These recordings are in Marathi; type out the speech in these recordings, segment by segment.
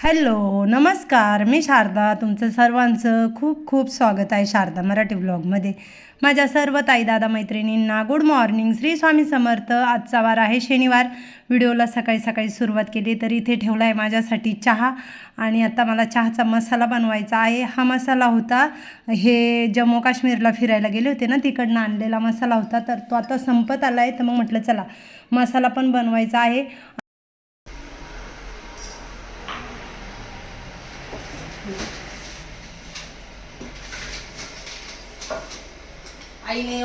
हॅलो नमस्कार. मी शारदा. तुमचं सर्वांचं खूप खूप स्वागत आहे शारदा मराठी ब्लॉगमध्ये. माझ्या सर्व ताई दादा मैत्रिणींना गुड मॉर्निंग श्री स्वामी समर्थ. आजचा वार आहे शनिवार. व्हिडिओला सकाळी सकाळी सुरुवात केली तर इथे ठेवला आहे माझ्यासाठी चहा. आणि आता मला चहाचा मसाला बनवायचा आहे. हा मसाला होता हे जम्मू काश्मीरला फिरायला गेले होते ना तिकडनं आणलेला मसाला होता. तर तो आता संपत आला आहे तर मग म्हटलं चला मसाला पण बनवायचा आहे.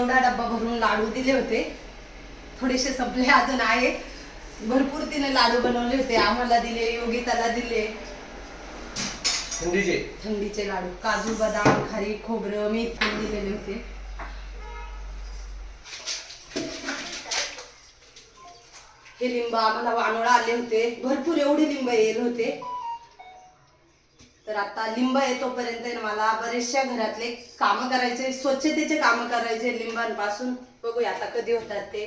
एवढा डब्बा भरून लाडू दिले होते. थोडेसे संपले अजून आहे. भरपूर तिने लाडू बनवले होते. आम्हाला दिले योगिताला दिले. थंडीचे? थंडीचे लाडू. काजू बदाम खारी खोबरं मीठ पण दिलेले होते. हे लिंब आम्हाला वानोळा आले होते. भरपूर एवढे लिंब येले होते. तर आता लिंब आहे तोपर्यंत ना मला बरेचशा घरातले कामं करायचे स्वच्छतेचे कामं करायचे लिंबांपासून. बघूया आता कधी होतात ते.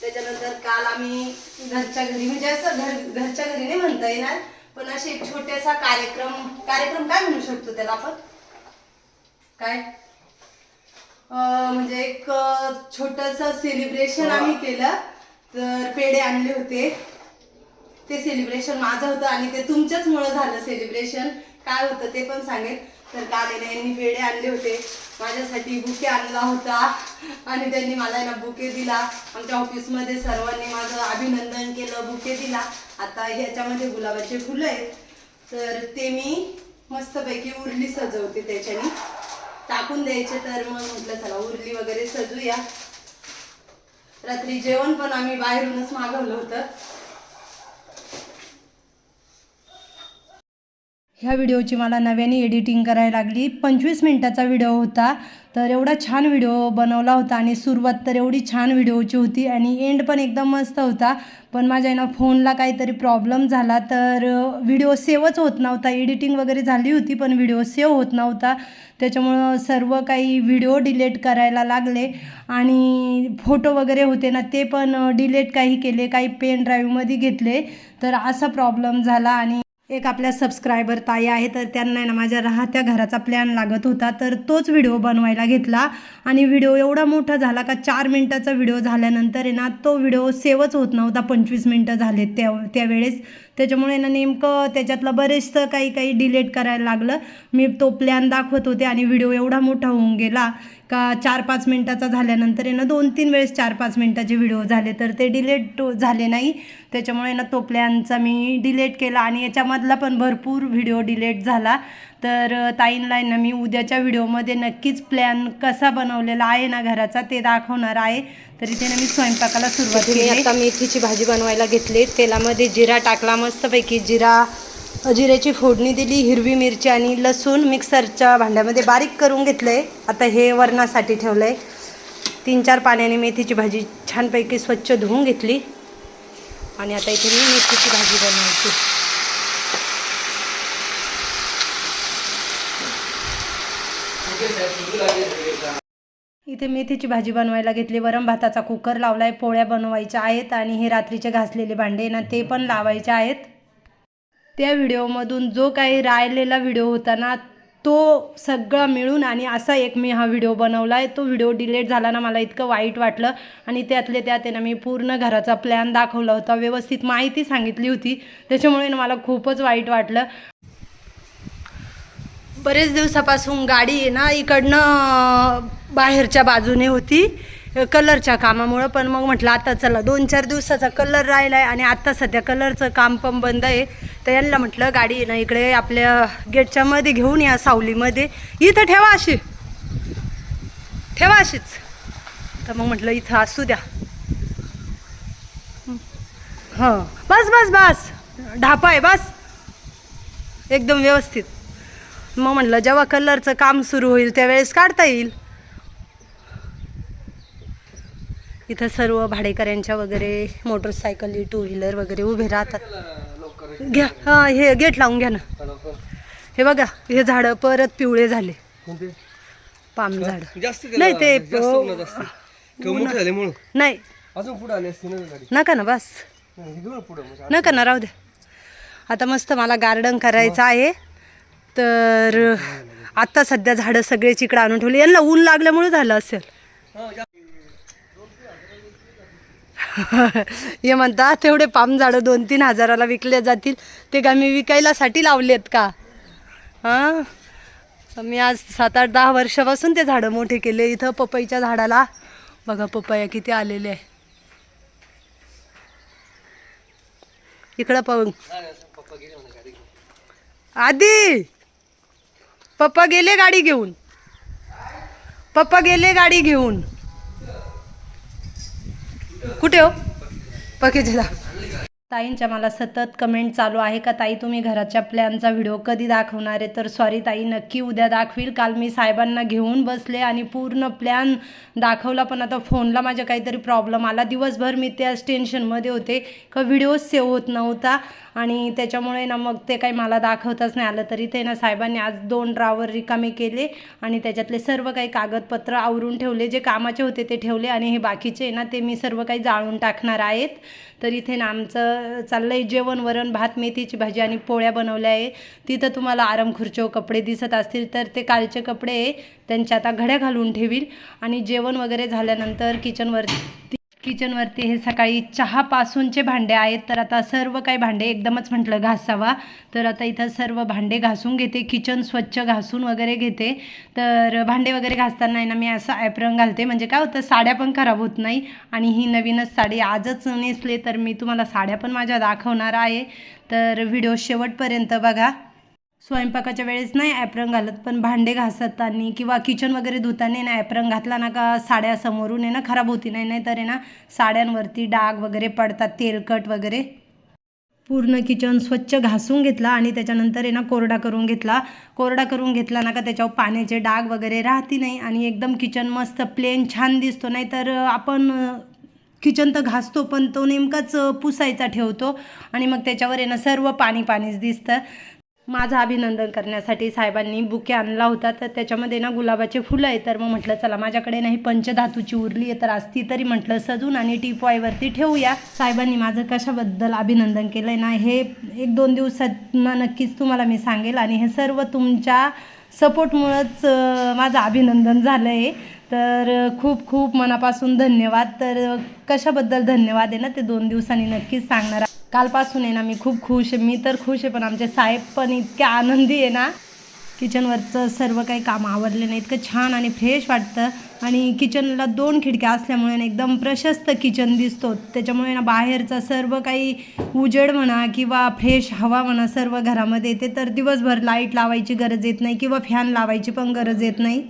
त्याच्यानंतर काल आम्ही घरच्या घरी म्हणजे असं घर घरच्या घरी नाही म्हणता येणार पण असे एक छोटासा कार्यक्रम कार्यक्रम काय म्हणू शकतो त्याला आपण? काय? म्हणजे एक छोटस सेलिब्रेशन आम्ही केलं. तर पेढे आणले होते. ते सेलिब्रेशन माझं होतं आणि ते तुमच्याच मुळे झालं सेलिब्रेशन काय होतं ते पण सांगेल तर कालेने ना यांनी वेडे आणले होते. माझ्यासाठी बुके आणला होता. आणि त्यांनी मला यांना बुके दिला. आमच्या ऑफिसमध्ये सर्वांनी माझं अभिनंदन केलं बुके दिला. आता ह्याच्यामध्ये गुलाबाचे फुलं आहेत. तर ते मी मस्तपैकी उरली सजवते त्याच्याने. टाकून द्यायचे तर मग म्हटलं चला उरली वगैरे सजूया. रात्री जेवण पण आम्ही बाहेरूनच मागवलं होतं. ह्या व्हिडिओची मला नव्याने एडिटिंग करायला लागली. पंचवीस मिनटाचा व्हिडिओ होता. तर एवढा छान व्हिडिओ बनवला होता आणि सुरुवात तर एवढी छान व्हिडिओची होती आणि एंड पण एकदम मस्त होता. पण माझ्या ना फोनला काहीतरी प्रॉब्लेम झाला. तर व्हिडिओ सेवच होत नव्हता. एडिटिंग वगैरे झाली होती पण व्हिडिओ सेव्ह होत नव्हता. त्याच्यामुळं सर्व काही व्हिडिओ डिलीट करायला लागले. आणि फोटो वगैरे होते ना ते पण डिलीट काही केले. काही पेन ड्राईव्हमध्ये घेतले. तर असा प्रॉब्लेम झाला आणि एक आपल्या सबस्क्रायबर ताई आहे तर त्यांना ना माझ्या राहत्या घराचा प्लॅन लागत होता तर तोच व्हिडिओ बनवायला घेतला. आणि व्हिडिओ एवढा मोठा झाला का चार मिनटाचा व्हिडिओ झाल्यानंतर आहे ना तो व्हिडिओ सेवच होत नव्हता पंचवीस मिनटं झाले त्या त्यावेळेस. त्याच्यामुळे ना नेमकं त्याच्यातलं बरेचसं काही काही डिलीट करायला लागलं. मी तो प्लॅन दाखवत होते आणि व्हिडिओ एवढा मोठा होऊन गेला का चार पाच मिनटाचा झाल्यानंतर ना दोन तीन वेळेस चार पाच मिनटाचे व्हिडिओ झाले तर ते डिलेट झाले नाही. त्याच्यामुळे ना तो प्लॅनचा मी डिलेट केला आणि याच्यामधला पण भरपूर व्हिडिओ डिलेट झाला. तर आहे ना मी उद्याच्या व्हिडिओमध्ये नक्कीच प्लॅन कसा बनवलेला आहे ना घराचा ते दाखवणार आहे. तर इथे ना मी स्वयंपाकाला सुरुवात केली आता मेथीची भाजी बनवायला घेतली तेलामध्ये जिरा टाकला मस्तपैकी. जिरा जिऱ्याची फोडणी दिली हिरवी मिरची आणि लसूण मिक्सरच्या भांड्यामध्ये बारीक करून घेतलं आहे आता हे वरणासाठी ठेवलं आहे तीन चार पाण्याने मेथीची भाजी छानपैकी स्वच्छ धुवून घेतली. आणि आता इथे मी मेथीची भाजी बनवायची इथे मेथीची भाजी बनवायला घेतली. वरम भाताचा कुकर लावलाय. पोळ्या बनवायच्या आहेत आणि हे रात्रीचे घासलेले भांडे ना ते पण लावायचे आहेत. त्या व्हिडिओमधून जो काही राहिलेला व्हिडिओ होता ना तो सगळा मिळून आणि असा एक मी हा व्हिडिओ बनवला आहे तो व्हिडिओ डिलीट झाला ना मला इतकं वाईट वाटलं. आणि त्यातले त्यात आहे ना मी पूर्ण घराचा प्लॅन दाखवला होता. व्यवस्थित माहिती सांगितली होती. त्याच्यामुळे ना मला खूपच वाईट वाटलं. बरेच दिवसापासून गाडी आहे ना इकडनं बाहेरच्या बाजूने होती कलरच्या कामामुळं. पण मग म्हटलं आता चला दोन चार दिवसाचा कलर राहिला आहे आणि आत्ता सध्या कलरचं काम पण बंद आहे. तर यांना म्हटलं गाडी आहे ना इकडे आपल्या गेटच्या मध्ये घेऊन या सावलीमध्ये. इथं ठेवा अशी. ठेवा अशीच. तर मग म्हटलं इथं असू द्या. हां. बस बस बस. ढापा आहे बस. एकदम व्यवस्थित. मग म्हटलं जेव्हा कलरचं काम सुरू होईल त्यावेळेस काढता येईल. इथं सर्व भाडेकऱ्यांच्या वगैरे मोटरसायकली टू व्हीलर वगैरे उभे राहतात. घ्या हां हे गेट लावून घ्या ना. हे बघा हे झाडं परत पिवळे झाले. पाम झाड. नाही ते नाही. अजून पुढे आली असते ना गाडी? नका ना बस. म्हणजे नका ना राहू द्या. आता मस्त मला गार्डन करायचं आहे. तर आत्ता सध्या झाडं सगळेच इकडं आणून ठेवली. यांना ऊन लागल्यामुळे झालं असेल. हे म्हणतात तेवढे पाम झाडं दोन तीन हजाराला विकले जातील. ते का मी विकायलासाठी लावलेत का? हां? मी आज सात आठ दहा वर्षापासून ते झाडं मोठे केले. इथं पपईच्या झाडाला बघा पपया किती आलेले आहे. इकडं पाहून. आधी! पप्पा गेले गाडी घेऊन. पप्पा गेले गाडी घेऊन. कुठे हो? पकेचे ताईंच्या मला सतत कमेंट चालू आहे का? ताई तुम्ही घराच्या प्लॅनचा व्हिडिओ कधी दाखवणार आहे? तर सॉरी ताई नक्की उद्या दाखवील. काल मी साहेबांना घेऊन बसले आणि पूर्ण प्लॅन दाखवला पण आता फोनला माझ्या काहीतरी प्रॉब्लेम आला. दिवसभर मी त्याच टेन्शनमध्ये होते. का व्हिडिओ सेव्ह होत नव्हता आणि त्याच्यामुळे ना मग ते काही मला दाखवताच नाही आलं. तरी ते ना साहेबांनी आज दोन ड्रावर रिकामे केले आणि त्याच्यातले सर्व काही कागदपत्र आवरून ठेवले. जे कामाचे होते ते ठेवले आणि हे बाकीचे ना ते मी सर्व काही जाळून टाकणार आहेत. तर इथे ना आमचं चाललं आहे जेवण वरण भात मेथीची भाजी आणि पोळ्या बनवल्या आहे. तिथं तुम्हाला आराम खुर्चीवर कपडे दिसत असतील तर ते कालचे कपडे त्यांच्या आता घड्या घालून ठेवील. आणि जेवण वगैरे झाल्यानंतर किचनवरती किचनवरती हे सकाळी चहापासूनचे भांडे आहेत. तर आता सर्व काही भांडे एकदमच म्हटलं घासावा. तर आता इथं सर्व भांडे घासून घेते. किचन स्वच्छ घासून वगैरे घेते. तर भांडे वगैरे घासताना आहे ना मी असं ॲप्रन घालते. म्हणजे काय होतं साड्या पण खराब होत नाही. आणि ही नवीनच साडी आजच नेसले तर मी तुम्हाला साड्या पण माझ्या दाखवणार आहे. तर व्हिडिओ शेवटपर्यंत बघा. स्वयंपाकाच्या वेळेस नाही ॲप्रन घालत पण भांडे घासताना किंवा किचन वगैरे धुताना ना ॲप्रन घातला ना का साड्या समोरून आहे ना खराब होती. नाही नाही तर आहे ना साड्यांवरती डाग वगैरे पडतात तेलकट वगैरे. पूर्ण किचन स्वच्छ घासून घेतला आणि त्याच्यानंतर आहे ना कोरडा करून घेतला. कोरडा करून घेतला ना का त्याच्यावर पाण्याचे डाग वगैरे राहती नाही आणि एकदम किचन मस्त प्लेन छान दिसतो. नाही तर आपण किचन तर घासतो पण तो नेमकाच पुसायचा ठेवतो आणि मग त्याच्यावर आहे ना सर्व पाणी पाणीच दिसतं. माझं अभिनंदन करण्यासाठी साहेबांनी बुके आणला होता. तर त्याच्यामध्ये ना गुलाबाचे फुलं आहे तर मग म्हटलं चला माझ्याकडे नाही पंचधातूची उरली आहे. तर आज ती तरी म्हटलं सजून आणि टीपॉयवरती ठेवूया. साहेबांनी माझं कशाबद्दल अभिनंदन केलं आहे ना हे एक दोन दिवसात ना नक्कीच तुम्हाला मी सांगेल. आणि हे सर्व तुमच्या सपोर्टमुळंच माझं अभिनंदन झालं आहे तर खूप खूप मनापासून धन्यवाद. तर कशाबद्दल धन्यवाद आहे ना ते दोन दिवसांनी नक्कीच सांगणार कालपासून आहे ना मी खूप खुश आहे. मी तर खुश आहे पण आमचे साहेब पण इतके आनंदी आहे ना. किचनवरचं सर्व काही काम आवरले नाही. इतकं छान आणि फ्रेश वाटतं. आणि किचनला दोन खिडक्या असल्यामुळे ना एकदम प्रशस्त किचन दिसतो. त्याच्यामुळे ना बाहेरचा सर्व काही उजेड म्हणा किंवा फ्रेश हवा म्हणा सर्व घरामध्ये येते. तर दिवसभर लाइट लावायची गरज येत नाही किंवा फॅन लावायची पण गरज येत नाही.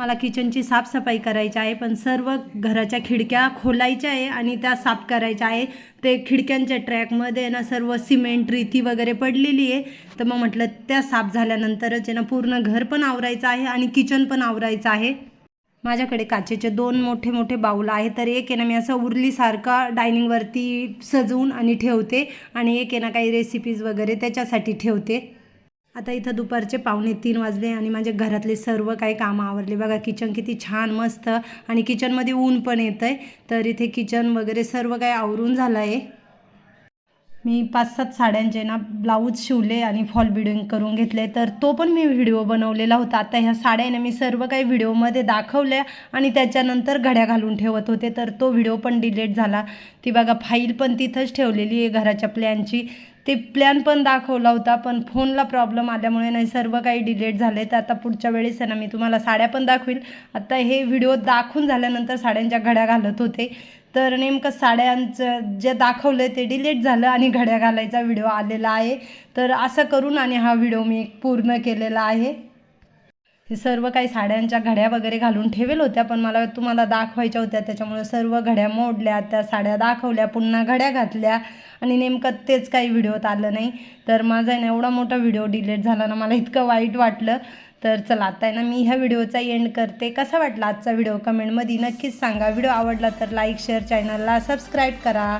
मला किचनची साफसफाई करायची आहे पण सर्व घराच्या खिडक्या खोलायच्या आहे आणि त्या साफ करायच्या आहे. ते खिडक्यांच्या ट्रॅकमध्ये ना सर्व सिमेंट रीती वगैरे पडलेली आहे. तर मग म्हटलं त्या साफ झाल्यानंतरच आहे ना पूर्ण घर पण आवरायचं आहे आणि किचन पण आवरायचं आहे. माझ्याकडे काचेचे दोन मोठे मोठे बाऊल आहे तर एक आहे ना मी असं उरलीसारखा डायनिंगवरती सजवून आणि ठेवते आणि एक आहे ना काही रेसिपीज वगैरे त्याच्यासाठी ठेवते. आता इथं दुपारचे पावणे तीन वाजले आणि माझ्या घरातले सर्व काही कामं आवरले. बघा किचन किती छान मस्त आणि किचनमध्ये ऊन पण येतं आहे तर इथे किचन वगैरे सर्व काही आवरून झालं आहे मी पाच सात साड्यांचे ना ब्लाऊज शिवले आणि फॉल बिडिंग करून घेतले. तर तो पण मी व्हिडिओ बनवलेला होता. आता ह्या साड्या मी सर्व काही व्हिडिओमध्ये दाखवल्या आणि त्याच्यानंतर घड्या घालून ठेवत होते. तर तो व्हिडिओ पण डिलीट झाला. ती बघा फाईल पण तिथंच ठेवलेली आहे घराच्या प्लॅनची ते प्लॅन पण दाखवला होता पण फोनला प्रॉब्लेम आल्यामुळे नाही सर्व काही डिलेट झाले. तर आता पुढच्या वेळेस आहे ना मी तुम्हाला साड्या पण दाखवील आता हे व्हिडिओ दाखवून झाल्यानंतर साड्यांच्या घड्या घालत होते. तर नेमकं साड्यांचं जे दाखवलं ते डिलीट झालं आणि घड्या घालायचा व्हिडिओ आलेला आहे. तर असं करून आणि हा व्हिडिओ मी पूर्ण केलेला आहे. हे सर्व काही साड्यांच्या घड्या वगैरे घालून ठेवेल होत्या पण मला तुम्हाला दाखवायच्या होत्या त्याच्यामुळे सर्व घड्या मोडल्या त्या साड्या दाखवल्या पुन्हा घड्या घातल्या आणि नेमकं तेच काही व्हिडिओत आलं नाही. तर माझा आहे ना एवढा मोठा व्हिडिओ डिलीट झाला ना मला इतकं वाईट वाटलं. तर चला आता आहे ना मी ह्या व्हिडिओचा एंड करते. कसा वाटला आजचा व्हिडिओ? कमेंटमध्ये नक्कीच सांगा. व्हिडिओ आवडला तर लाईक शेअर चॅनलला सबस्क्राईब करा.